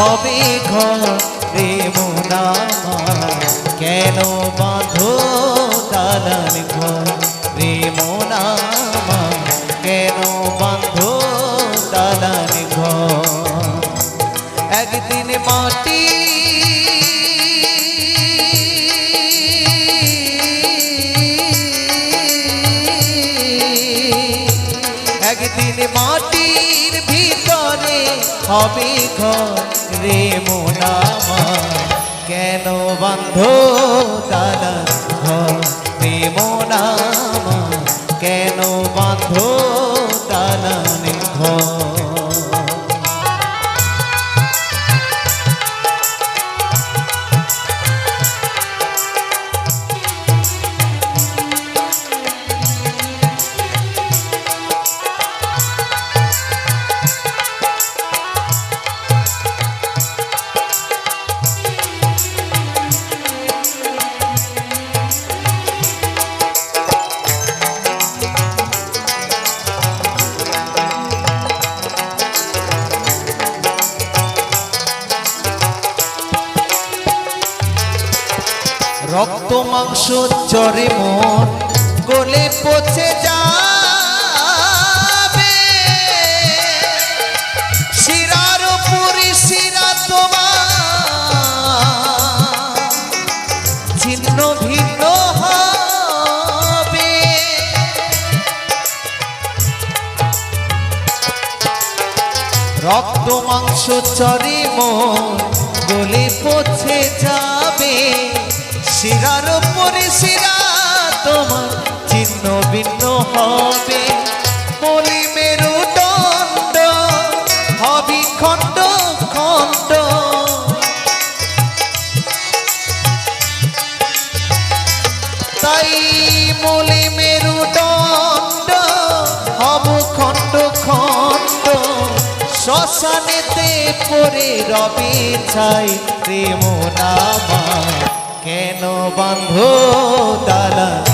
হবে ঘর মোনামা কেন বাঁধো দালান ঘর রে মোনামা কেন বাঁধো দালান ঘর? একদিন মাটি একদিন মাটির ভিতরে হবে রে মোনামা কেন বন্ধ দাদা ঘর মোনামা কেন রক্ত, মাংস চরে মন, গলে পচে যাবে। শিরার শিরা তোমার হবে। রক্ত, মাংস চরে মন, গলে পচে যাবে। শিরার উপরে শিরা, তোমার চিহ্ন ভিন্ন হবে। বলি মেরুদণ্ড হবি খণ্ড খণ্ড। তাই মলি মেরুদণ্ড হব খণ্ড খণ্ড। শ্মশানেতে পড়ে রবি ছাই প্রেম নামা। কেন বান্ধ নামা